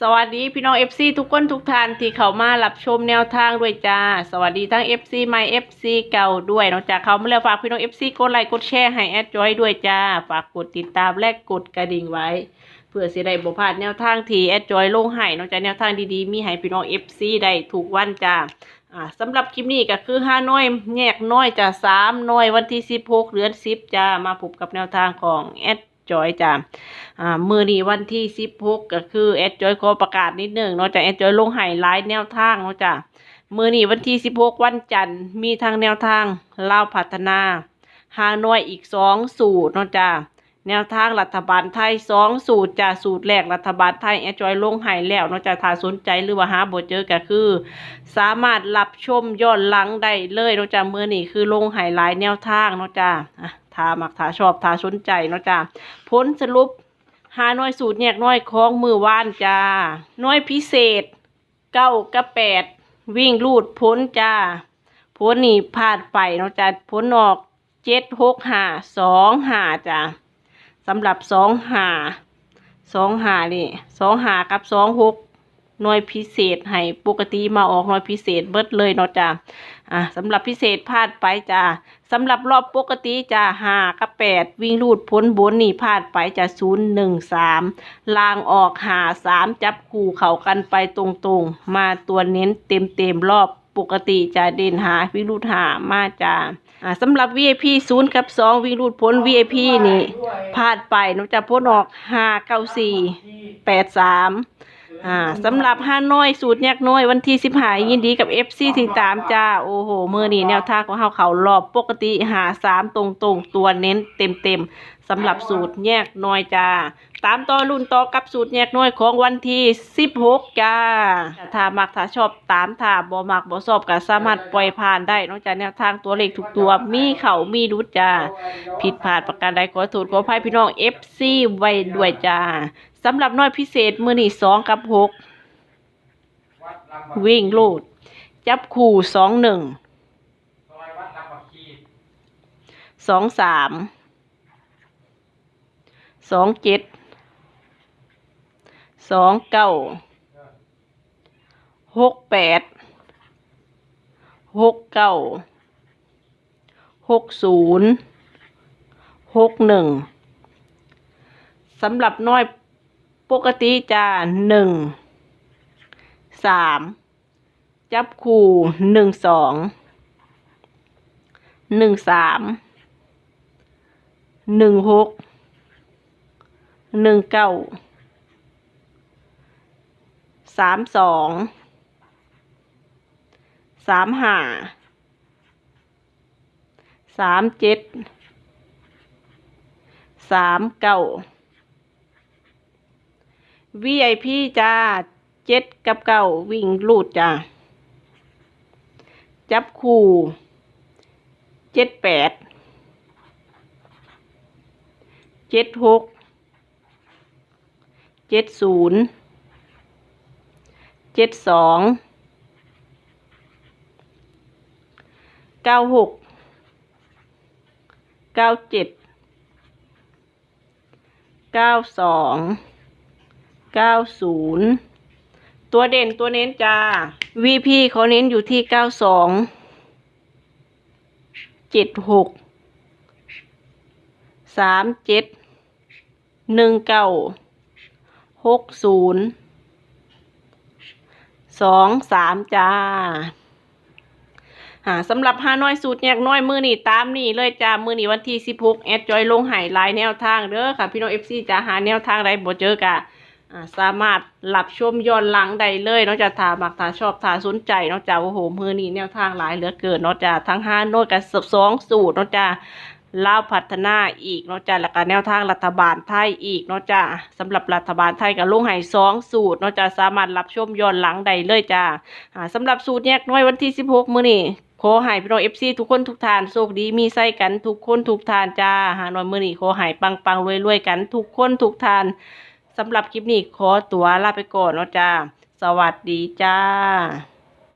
สวัสดีพี่น้อง FC ทุกคนทุกท่านที่เข้ามารับชมแนวทางด้วยจ้า สวัสดีทั้ง FC ใหม่ FC เก่าด้วยนอกจากเขามาแล้วฝากพี่น้อง FC กดไลค์กดแชร์ให้แอดจอยด้วยจ้า ฝากกดติดตามและกดกระดิ่งไว้ เพื่อสิได้บ่พลาดแนวทางที่แอดจอยลงให้นอกจากแนวทางดีๆมีให้พี่น้อง FC ได้ถูกวันจ้าอ่าสำหรับคลิปนี้ก็คือห้าน้อยแยกน้อยจะสามน้อยวันที่สิบหกเดือนสิบจ้ามาพบกับแนวทางของแอดจอยจ้า อ่ามือนี้วันที่สิบหกก็คือแอดจอยขอประกาศนิดหนึ่งเนอกจากแอดจอยลงไฮไลท์แนวทางเนาะจ้ามือนี้วันที่สิบหกวันจันทร์มีทางแนวทางเล่าวพัฒนาฮานอยอีกสองสูตรเนาะจ้าแนวทางรัฐบาลไทยสองสูตรจากสูตรแรกรัฐบาลไทยแอดจอยลงใหายแล้วเนอกจากถ้าสนใจหรือว่าหาบ่เจอก็คือ สามารถรับชมย้อนหลังได้เลยเนอกจากมือนี่คือลงไฮไลท์แนวทางเนาะจ้าอะถ้ามักถ้าชอบถ้าสนใจเนาะจ้าผลสรุป หาหน่อยสูตรแยกหน้อยของมือว่านจ้าหน้อยพิเศษเก้ากับแปดวิ่งลูดพ้นจ้าพ้นนี่พลาดไปเนาะจ้าพ้นออกเจ็ดหกห้าสองห้าจ้าสำหรับสองหาสองหานี่สองหากับสองหก หน่วยพิเศษให้ปกติมาออกหน่วยพิเศษเบิดเลยเนาะจ้าอะสำหรับพิเศษพลาดไปจ้าสำหรับรอบปกติจ้าห้ากับแปดวิ่งรูดพ้นบนนี่พลาดไปจ้าศูนย์หนึ่งสามลางออกหาสามจับคู่เข้ากันไปตรงๆ มาตัวเน้นเต็มเต็มๆรอบปกติจะเด่นหาวิ่งรูดหามาจ้าอ่าสำหรับ VIP ศูนย์กับสองวิ่งรูดพ้น VIP นี่พลาดไปหนูจะพ้นออกห้าเก้าสี่แปดสาม อ่าสำหรับห้าน้อยสูตรแยกน้อยวันที่สิบหายยินดีกับ FC ที่ตามจ้า โอ้โหเมื่อนี้แนวทางของเขาเขารอบปกติหาสามตรงตรงตัวเน้นเต็มเต็มสำหรับสูตรแยกน้อยจ้า ตามต่อรุ่นต่อกับสูตรแยกน้อยของวันที่สิบหกจ้าถ้ามักถ้าชอบตามถ้าบ่มักบ่ชอบก็สามารถปล่อยผ่านได้นอกจากแนวทางตัวเลขทุกตัวมีเข่ามีรุดจ้า ผิดพลาดประการใดขอโทษขออภัยพี่น้อง FC ไว้ด้วยจ้า สำหรับน้อยพิเศษมือนี่สองกับหกวิ่งลูด จับคู่สองหนึ่งสองสามสองเจ็ดสองเก้าหกแปดหกเก้าหกศูนย์หกหนึ่งสำหรับน้อย ปกติจะหนึ่งสามจับคู่หนึ่งสองหนึ่งสามหนึ่งหกหนึ่งเก้าสามสองสามห้าสามเจ็ดสามเก้า VIP จ้าเจ็ดกับเก้าวิ่งลูดจ้าจับคู่เจ็ดแปดเจ็ดหกเจ็ดศูนย์เจ็ดสองเก้าหกเก้าเจ็ดเก้าสอง เก้าศูนย์ตัวเด่นตัวเน้นจ้า VP เขาเน้นอยู่ที่เก้าสองเจ็ดหกสามเจ็ดหนึ่งเก้าหกศูนย์สองสามจ้าอ่าสำหรับฮานอยสูตรแยกน้อยมือนี่ตามนี่เลยจ้ามือนี่วันที่สิบหกแอดจอยลงหายลายแนวทางเด้อค่ะ พี่น้องเอฟซีจะหาแนวทางใดบ่เจอกะ สามารถรับชมย้อนหลังได้เลยเนอกจากถามักถาชอบถาสนใจเนอกจากโอ้โหมือนี่แนวทางหลายเหลือเกินเนอกจากทั้งห้าโน้ตกับสองสูตรเนอกจากลาวพัฒนาอีกเนอกจากแล้วก็แนวทางรัฐบาลไทยอีกเนอกจากสำหรับรัฐบาลไทยกับลุงใหายสองสูตรเนอกจากสามารถรับชมย้อนหลังได้เลยจ้าอ่าสำหรับสูตรแยกน้อยวันที่16มื้อนี้ขอให้พี่น้อง FC ทุกคนทุกทานโชคดีมีไส้กันทุกคนทุกทานจ้าหาหน่อยมื้อนี้ขอให้ปังปังรวยรวยๆกันทุกคนทุกทาน สำหรับคลิปนี้ขอตัวลาไปก่อนเนาะจ้า สวัสดีจ้า